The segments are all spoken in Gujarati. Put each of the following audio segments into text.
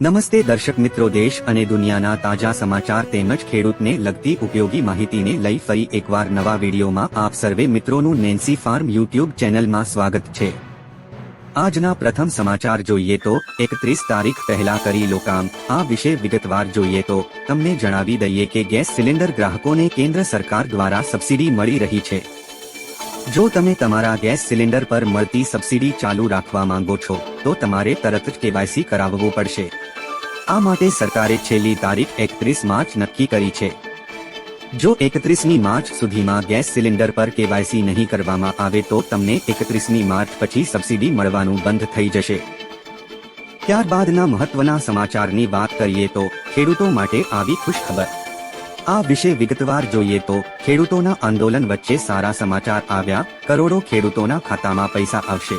નમસ્તે દર્શક મિત્રો, દેશ અને દુનિયાના તાજા સમાચાર તેમજ ખેડૂતને લગતી ઉપયોગી માહિતીને લઈ ફરી એકવાર નવા વિડીયોમાં આપ સર્વે મિત્રોનું નેન્સી ફાર્મ યુટ્યુબ ચેનલમાં સ્વાગત છે. આજના પ્રથમ સમાચાર જોઈએ તો, એકત્રીસ તારીખ પહેલા કરી લો કામ આ વિશે વિગતવાર જોઈએ તો, તમને જણાવી દઈએ કે ગેસ સિલિન્ડર ગ્રાહકોને કેન્દ્ર સરકાર દ્વારા સબસિડી મળી રહી છે. જો તમે તમારા ગેસ સિલિન્ડર પર મળતી સબસિડી ચાલુ રાખવા માંગો છો, તો તમારે તરત જ કેવાયસી કરાવવું પડશે. આ માટે સરકારે છેલ્લી તારીખ એકત્રીસ માર્ચ નક્કી કરી છે. જો એકત્રીસમી માર્ચ સુધીમાં ગેસ સિલિન્ડર પર કેવાયસી નહીં કરવામાં આવે તો તમને એકત્રીસમી માર્ચ પછી સબસિડી મળવાનું બંધ થઈ જશે. ત્યારબાદના મહત્વના સમાચારની વાત કરીએ તો ખેડૂતો માટે આવી ખુશ ખબર આ વિશે વિગતવાર જોઈએ તો ખેડૂતોના આંદોલન વચ્ચે સારા સમાચાર આવ્યા. કરોડો ખેડૂતોના ખાતામાં પૈસા આવશે.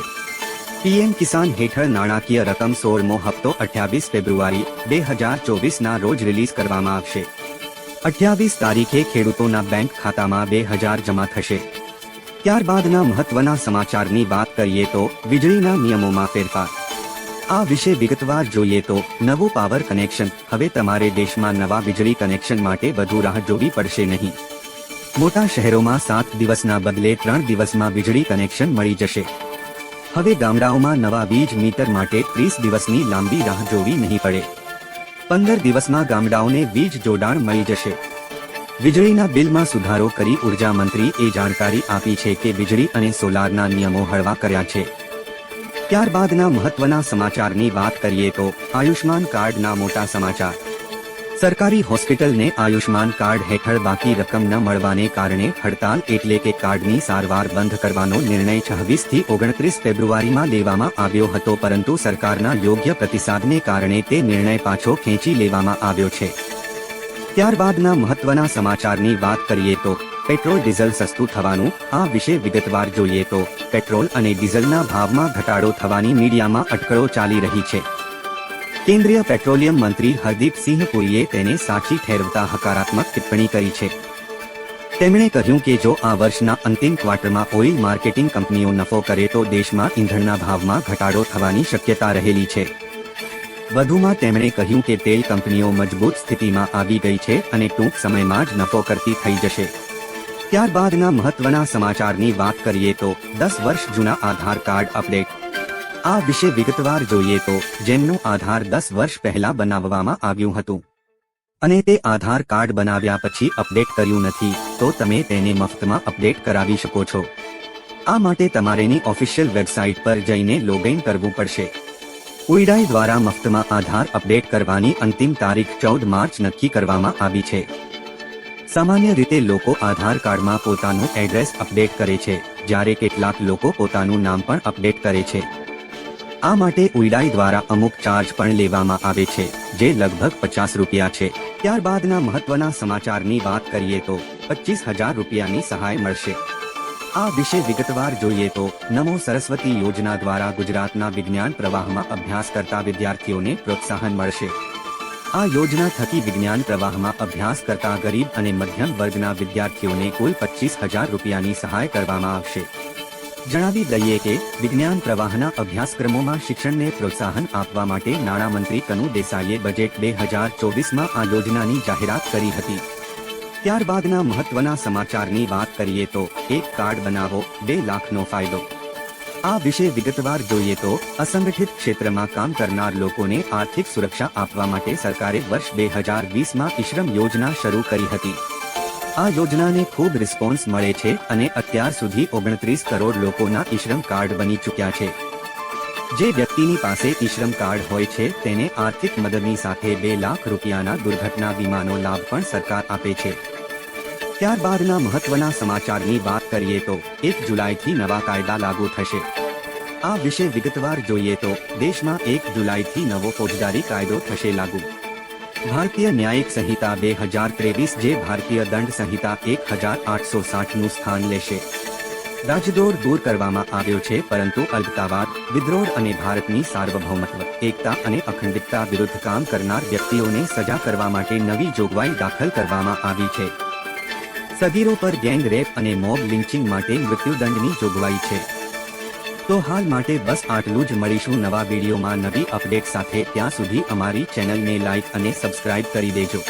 પીએમ કિસાન હેઠળ નાણાકીય રકમ સોળમો હપ્તો અઠ્યાવીસ ફેબ્રુઆરી બે હજાર ચોવીસના રોજ રિલીઝ કરવામાં આવશે. અઠ્યાવીસ તારીખે ખેડૂતોના બેંક ખાતામાં બે હજાર જમા થશે. ત્યારબાદના મહત્વના સમાચારની વાત કરીએ તો વીજળીના નિયમોમાં ફેરફાર. આ વિશે વિગતવાર જોઈએ તો, નવું પાવર કનેક્શન હવે તમારે દેશમાં નવા વીજળી કનેક્શન માટે વધુ રાહ જોવી પડશે નહીં. મોટા શહેરોમાં સાત દિવસના બદલે ત્રણ દિવસમાં વીજળી કનેક્શન મળી જશે. હવે ગામડાઓમાં નવા વીજ મીટર માટે ત્રીસ દિવસની લાંબી રાહ જોવી નહીં પડે. પંદર દિવસમાં ગામડાઓને વીજ જોડાણ મળી જશે. વીજળીના બિલમાં સુધારો કરી ઊર્જા મંત્રી એ જાણકારી આપી છે કે વીજળી અને સોલારના નિયમો હળવા કર્યા છે. ત્યારબાદના મહત્વના સમાચારની વાત કરીએ તો આયુષ્માન કાર્ડના મોટા સમાચાર. સરકારી હોસ્પિટલને આયુષ્માન કાર્ડ હેઠળ બાકી રકમ ન મળવાને કારણે હડતાલ એટલે કે કાર્ડની સારવાર બંધ કરવાનો નિર્ણય છવ્વીસથી ઓગણત્રીસ ફેબ્રુઆરીમાં લેવામાં આવ્યો હતો, પરંતુ સરકારના યોગ્ય પ્રતિસાદને કારણે તે નિર્ણય પાછો ખેંચી લેવામાં આવ્યો છે. ત્યારબાદના મહત્વના સમાચારની વાત કરીએ તો પેટ્રોલ ડીઝલ સસ્તું થવાનું, આ વિશે વિગતવાર જોઈએ તો, પેટ્રોલ અને ડીઝલના ભાવમાં ઘટાડો થવાની મીડિયામાં અટકળો ચાલી રહી છે. કેન્દ્રીય પેટ્રોલિયમ મંત્રી હરદીપસિંહ પુરીએ તેને સાચી ઠેરવતા હકારાત્મક ટિપ્પણી કરી છે. તેમણે કહ્યું કે જો આ વર્ષના અંતિમ ક્વાર્ટરમાં ઓઇલ માર્કેટિંગ કંપનીઓ નફો કરે તો દેશમાં ઈંધણના ભાવમાં ઘટાડો થવાની શક્યતા રહેલી છે. વધુમાં તેમણે કહ્યું કે તેલ કંપનીઓ મજબૂત સ્થિતિમાં આવી ગઈ છે અને ટૂંક સમયમાં જ નફો કરતી થઈ જશે. ત્યારબાદના મહત્વના સમાચારની વાત કરીએ તો દસ વર્ષ જૂના આધાર કાર્ડ અપડેટ. આ વિશે વિગતવાર જોઈએ તો જેમનું આધાર દસ વર્ષ પહેલા બનાવવામાં આવ્યું હતું. અને તે આધાર કાર્ડ બનાવ્યા પછી અપડેટ કર્યું નથી, તો તમે તેને મફતમાં અપડેટ કરાવી શકો છો. આ માટે તમારેની ઓફિશિયલ વેબસાઇટ પર જઈને લોગિન કરવું પડશે. ઉઈડાઈ દ્વારા મફતમાં આધાર અપડેટ કરવાની અંતિમ તારીખ ચૌદ માર્ચ નક્કી કરવામાં આવી છે. સામાન્ય રીતે લોકો આધાર કાર્ડમાં પોતાનું એડ્રેસ અપડેટ કરે છે, જ્યારે કેટલાક લોકો પોતાનું નામ પણ અપડેટ કરે છે. આ માટે ઉઈડાઈ દ્વારા અમુક ચાર્જ પણ લેવામાં આવે છે, જે લગભગ પચાસ રૂપિયા છે. ત્યારબાદના મહત્વના સમાચારની વાત કરીએ તો, પચીસ હજાર રૂપિયાની સહાય મળશે. આ વિશે વિગતવાર જોઈએ તો, નમો સરસ્વતી યોજના દ્વારા ગુજરાતના વિજ્ઞાન પ્રવાહમાં અભ્યાસ કરતા વિદ્યાર્થીઓને પ્રોત્સાહન મળશે. આ યોજના થકી વિજ્ઞાન પ્રવાહમાં અભ્યાસ કરતા ગરીબ અને મધ્યમ વર્ગના વિદ્યાર્થીઓને કુલ પચીસ હજાર રૂપિયાની સહાય કરવામાં આવશે. જણાવી દઈએ કે, વિજ્ઞાન પ્રવાહના અભ્યાસક્રમોમાં શિક્ષણને પ્રોત્સાહન આપવા માટે નાણામંત્રી કનુ દેસાઈએ બજેટ બે હજાર ચોવીસમાં આ યોજનાની જાહેરાત કરી હતી. ત્યારબાદના મહત્વના સમાચારની વાત કરીએ તો, એક કાર્ડ બનાવો, બે લાખનો ફાયદો. આ વિશે વિગતવાર જોઈએ તો, અસંગઠિત ક્ષેત્રમાં કામ કરનાર લોકોને આર્થિક સુરક્ષા આપવા માટે સરકારે વર્ષ બે હજાર વીસમાં ઈશ્રમ યોજના શરૂ કરી હતી. આ યોજનાને ખૂબ રિસ્પોન્સ મળે છે અને અત્યાર સુધી ઓગણત્રીસ કરોડ લોકોના ઈશ્રમ કાર્ડ બની ચૂક્યા છે. જે વ્યક્તિની પાસે ઈશ્રમ કાર્ડ હોય છે, તેને આર્થિક મદદની સાથે બે લાખ રૂપિયાના દુર્ઘટના વીમાનો લાભ પણ સરકાર આપે છે. ત્યારબાદના મહત્વના સમાચારની વાત કરીએ તો એક જુલાઈથી નવા કાયદા લાગુ થશે. આ વિશે વિગતવાર જોઈએ તો દેશમાં એક જુલાઈથી નવો ફોજદારી કાયદો થશે લાગુ. ભારતીય ન્યાયિક સંહિતા બે હજાર ત્રેવીસ જે ભારતીય દંડ સંહિતા એક હજાર આઠસો સાઠનું સ્થાન લેશે. રાજદ્રોહ દૂર કરવામાં આવ્યો છે, પરંતુ અલ્પતાવાદ, વિદ્રોહ અને ભારતની સાર્વભૌમત્વ, એકતા અને અખંડિતતા વિરુદ્ધ કામ કરનાર વ્યક્તિઓને સજા કરવા માટે નવી જોગવાઈ દાખલ કરવામાં આવી છે. સગીરો પર ગેંગ રેપ અને મોબ લિંચિંગ માટે મૃત્યુદંડની જોગવાઈ છે. તો હાલ માટે બસ આટલું જ મળીશું નવા વિડીયોમાં નવી અપડેટ સાથે. ત્યાં સુધી અમારી ચેનલને લાઇક અને સબસ્ક્રાઇબ કરી દેજો.